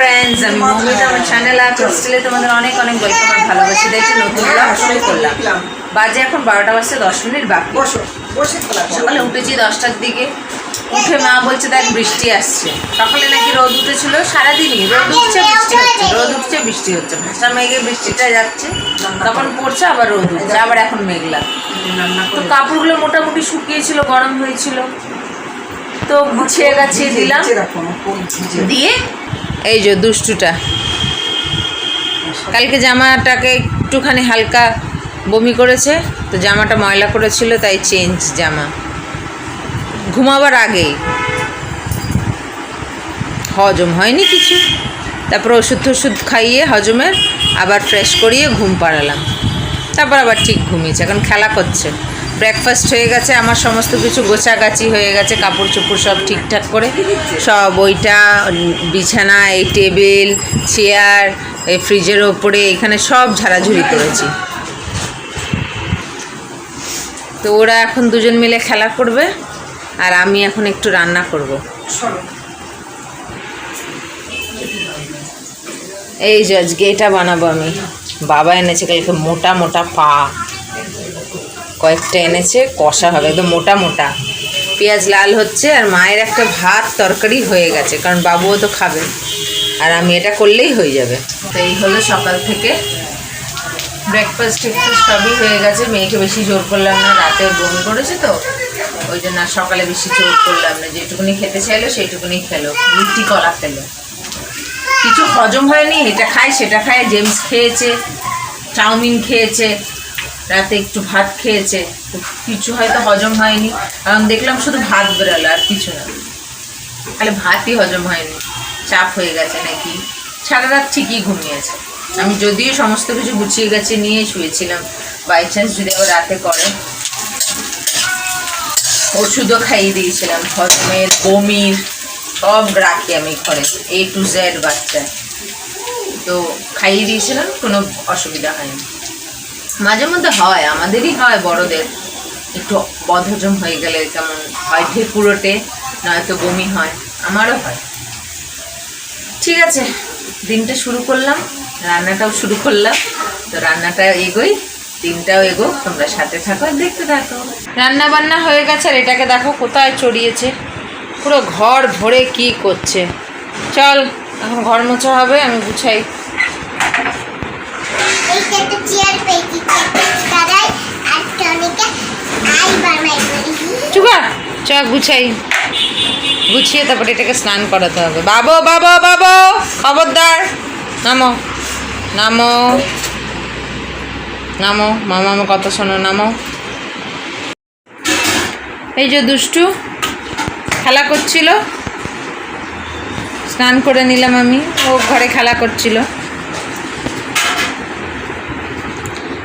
Friends আমি মৌমিতা আমার channel আর হোস্টেলে তোমাদের অনেক অনেক ওয়েলকাম আর ভালোবাসি। দেখছি নতুন ব্লগ শুরু করলাম। বাজে এখন বারোটা বাজতে দশ মিনিট বাকি। বসো বসে সকালে উঠেছি দশটার দিকে। উঠে মা বলছে দেখ বৃষ্টি আসছে। সকালে নাকি রোদ উঠেছিল সারাদিনই রোদ উঠছে বৃষ্টি হচ্ছে রোদ উঠছে বৃষ্টি হচ্ছে। ভাষা মেঘে বৃষ্টিটা যাচ্ছে তখন পড়ছে আবার রোদ উঠছে আবার এখন মেঘলা। তো কাপড়গুলো মোটামুটি শুকিয়েছিল গরম হয়েছিল। তো গুছিয়ে গাছিয়ে দিলাম। দিয়ে এই যে দুষ্টুটা। কালকে জামাটাকে একটুখানি হালকা বমি করেছে, তো জামাটা ময়লা করেছিল, তাই চেঞ্জ জামা। ঘুমাবার আগেই। হজম হয়নি কিছু। তারপর ওষুধ টষুধ খাইয়ে হজমের আবার ফ্রেশ করিয়ে ঘুম পাড়ালাম। তারপর আবার ঠিক ঘুমিয়েছে, এখন খেলা করছে। ব্রেকফাস্ট হয়ে গেছে, আমার সমস্ত কিছু গোছাগাছি হয়ে গেছে কাপড় চোপড় সব ঠিকঠাক করে। সব ওইটা, বিছানা, এই টেবিল, চেয়ার, এই ফ্রিজের ওপরে, এখানে সব ঝাড়াঝুড়ি করেছি। তো ওরা এখন দুজন মিলে খেলা করবে, আর আমি এখন একটু রান্না করব। এই যে আজকে এটা বানাবো আমি। বাবা এনেছে কালকে মোটা মোটা পা। কয়েকটা এনেছে, কষা হবে, একদম মোটা মোটা। পেঁয়াজ লাল হচ্ছে আর মায়ের একটা ভাত তরকারি হয়ে গেছে, কারণ বাবুও তো খাবে। আর আমি এটা করলেই হয়ে যাবে। তো এই হলো সকাল থেকে। ব্রেকফাস্ট একটু সবই হয়ে গেছে, মেয়েকে বেশি জোর করলাম না, রাতে বমি করেছে তো। ওই জন্য আর সকালে বেশি জোর করলাম না, যেটুকুনি খেতে চাইলো সেইটুকুনি খেলো রুটি কলা খেলো। কিছু হজম হয়নি, এটা খায়, সেটা খায়, জেমস খেয়েছে, চাউমিন খেয়েছে রাতে একটু ভাত খেয়েছে কিছু হয়তো হজম হয়নি। কারণ দেখলাম শুধু ভাত বেরোলো, আর কিছু না। খালি ভাতই হজম হয়নি। চাপ হয়ে গেছে নাকি? সারা রাত ঠিকই ঘুমিয়েছে। আমি যদিও সমস্ত কিছু গুছিয়ে গেছে নিয়ে শুয়েছিলাম। বাই চান্স যদি আবার রাতে করে। ওষুধও খাইয়ে দিয়েছিলাম। হজমের, বমির, সব রাখি আমি ঘরে এ টু জেড বাচ্চা। তো খাইয়ে দিয়েছিলাম, কোনো অসুবিধা হয়নি। মাঝে মধ্যে হয়, আমাদেরই হয় বড়দের। একটু বদহজম হয়ে গেলে কেমন হয় ঢেকুরোটে নয়তো বমি হয়, আমারও হয়। ঠিক আছে, দিনটা শুরু করলাম, রান্নাটাও শুরু করলাম। তো রান্নাটা এগোই, দিনটাও এগো, তোমরা সাথে থাকো আর দেখতে থাকো। রান্না বান্না হয়ে গেছে আর এটাকে দেখো কোথায় চড়িয়েছে। পুরো ঘর ভরে কি করছে। চল, এখন ঘর মোছা হবে, আমি গুছাই। গুছাই। গুছিয়ে তারপরে এটাকে স্নান করাতে হবে। বাবু বাবু বাবু, খবরদার। নামো নামো নামো, মামা আমার কথা শোনো, নামো। এই যে দুষ্টু, খেলা করছিল। স্নান করে নিলাম আমি, ও ঘরে খেলা করছিল।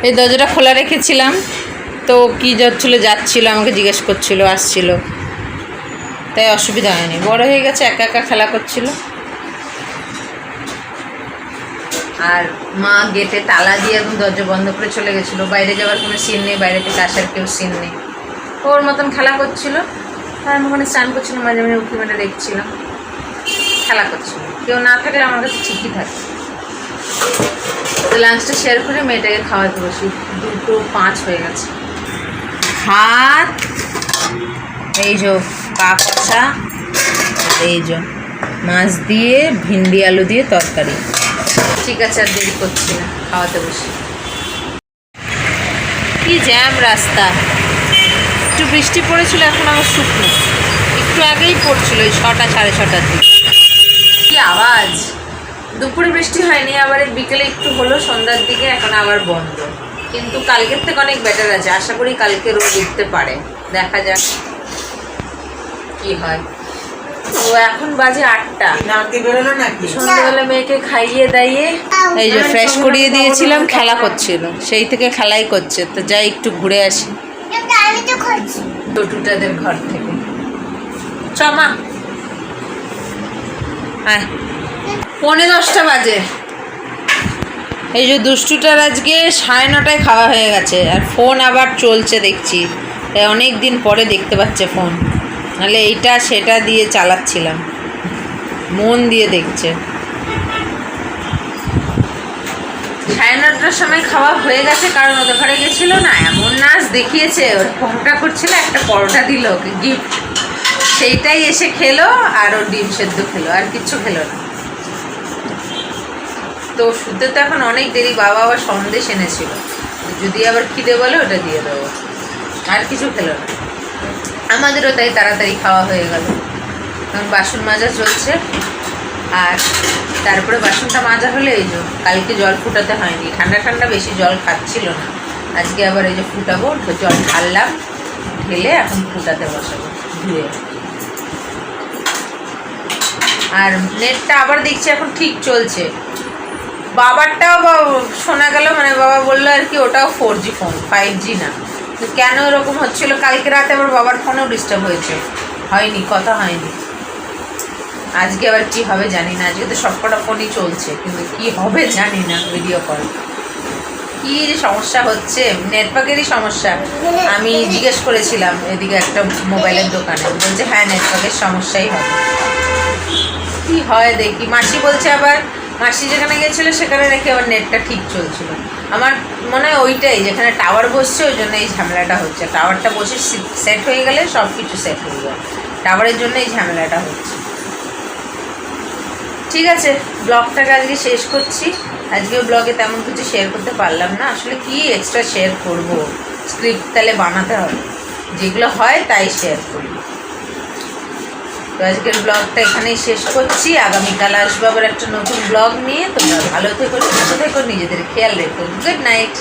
এই দরজাটা খোলা রেখেছিলাম। তো কি যাচ্ছিল যাচ্ছিল, আমাকে জিজ্ঞেস করছিল, আসছিল। তাই অসুবিধা হয়নি। বড় হয়ে গেছে, একা একা খেলা করছিল। আর মা গেটে তালা দিয়ে একদম দরজা বন্ধ করে চলে গেছিল। বাইরে যাওয়ার কোনো সিন নেই, বাইরে থেকে আসার কেউ সিন নেই। ওর মতন খেলা করছিল। আর আমি ওখানে স্নান করছিলাম, মাঝে মাঝে উঠে মেরে দেখছিলাম। খেলা করছিল। কেউ না থাকলে আমার কাছে ঠিকই থাকে তো লাঞ্চটা শেয়ার করে মেয়েটাকে খাওয়াতে বসি। দুটো পাঁচ হয়ে গেছে। ভাত এই যে পা এই যে মাছ দিয়ে, ভিন্ডি আলু দিয়ে তরকারি। ঠিক আছে, আর দেরি করছি না, খাওয়াতে বসি। কি জ্যাম রাস্তা। একটু বৃষ্টি পড়েছিল, এখন আবার শুকনো। একটু আগেই পড়ছিল ওই ছটা, সাড়ে ছটার দিকে। কি আওয়াজ? দুপুরে বৃষ্টি হয়নি আবার এই বিকেলে একটু হলো সন্ধ্যার দিকে এখন আবার বন্ধ। কিন্তু কালকের থেকে অনেক বেটার আছে আশা করি কালকে রোদ উঠতে পারে। দেখা যাক কি হয়। ও এখন বাজে আটটা। সন্ধ্যাবেলা মেয়েকে খাইয়ে দাইয়ে এই যে ফ্রেশ করিয়ে দিয়েছিলাম খেলা করছিল। সেই থেকে খেলাই করছে। তো যাই একটু ঘুরে আসি। তো টুটুটাদের ঘর থেকে। চমা হ্যাঁ পৌনে দশটা বাজে। এই যে দুষ্টুটার আজকে সাড়ে নটায় খাওয়া হয়ে গেছে, আর ফোন আবার চলছে দেখছি। অনেক দিন পরে দেখতে পাচ্ছে ফোন। নাহলে এইটা সেটা দিয়ে চালাচ্ছিলাম। মন দিয়ে দেখছে। সাড়ে নটার সময় খাওয়া হয়ে গেছে, কারণ ওদের ঘরে গেছিল না, এমন নাচ দেখিয়েছে, ওর ফোনটা করছিল, একটা পরোটা দিল ওকে গিফট। সেইটাই এসে খেলো, আর ওর ডিম সেদ্ধ খেলো, আর কিচ্ছু খেলো না। তো শুতে তো এখন অনেক দেরি, বাবা আবার সন্দেশ এনেছিল। যদি আবার খিদে বলে ওটা দিয়ে দেবো। আর কিছু খেলো না। আমাদেরও তাই তাড়াতাড়ি খাওয়া হয়ে গেল। এখন বাসন মাজা চলছে। আর তারপরে বাসনটা মাজা হলে এই যে কালকে জল ফুটাতে হয়নি। ঠান্ডা ঠান্ডা বেশি জল খাচ্ছিল না। আজকে আবার এই যে ফুটাবো জল ঢাললাম। ঢেলে এখন ফুটাতে বসাবো ধুয়ে। আর নেটটা আবার দেখছি এখন ঠিক চলছে। বাবারটাও শোনা গেল মানে বাবা বলল আর কি, ওটাও four G phone five G না। তো কেন এরকম হচ্ছিল? কালকে রাতে আবার বাবার ফোনেও ডিস্টার্ব হয়েছে। হয়নি, কথা হয়নি। আজকে আবার কি হবে জানি না, আজকে তো সবকটা ফোনই চলছে, কিন্তু কি হবে জানি না ভিডিও কল কি যে সমস্যা হচ্ছে নেটওয়ার্কেরই সমস্যা। আমি জিজ্ঞেস করেছিলাম এদিকে একটা মোবাইলের দোকানে, বলছে হ্যাঁ নেটওয়ার্কের সমস্যাই হবে। কি হয় দেখি, মাসি বলছে আবার মাসি যেখানে গেছিল, সেখানে নাকি আবার নেটটা ঠিক চলছিল। আমার মনে হয় ওইটাই, যেখানে টাওয়ার বসছে, ওই জন্য এই ঝামেলাটা হচ্ছে। টাওয়ারটা বসে সেট হয়ে গেলে সব কিছু সেট হয়ে যায়। টাওয়ারের জন্য এই ঝামেলাটা হচ্ছে। ঠিক আছে, ব্লগটাকে আজকে শেষ করছি। আজকে ব্লগে তেমন কিছু শেয়ার করতে পারলাম না। আসলে কি এক্সট্রা শেয়ার করব? স্ক্রিপ্ট তাহলে বানাতে হবে। যেগুলো হয়, তাই শেয়ার করি। তো আজকের ব্লগটা এখানেই শেষ করছি। আগামীকাল আসব আবার একটা নতুন ব্লগ নিয়ে। তোমরা ভালো থেকো, সুস্থ থেকো, নিজেদের খেয়াল রেখো। Good night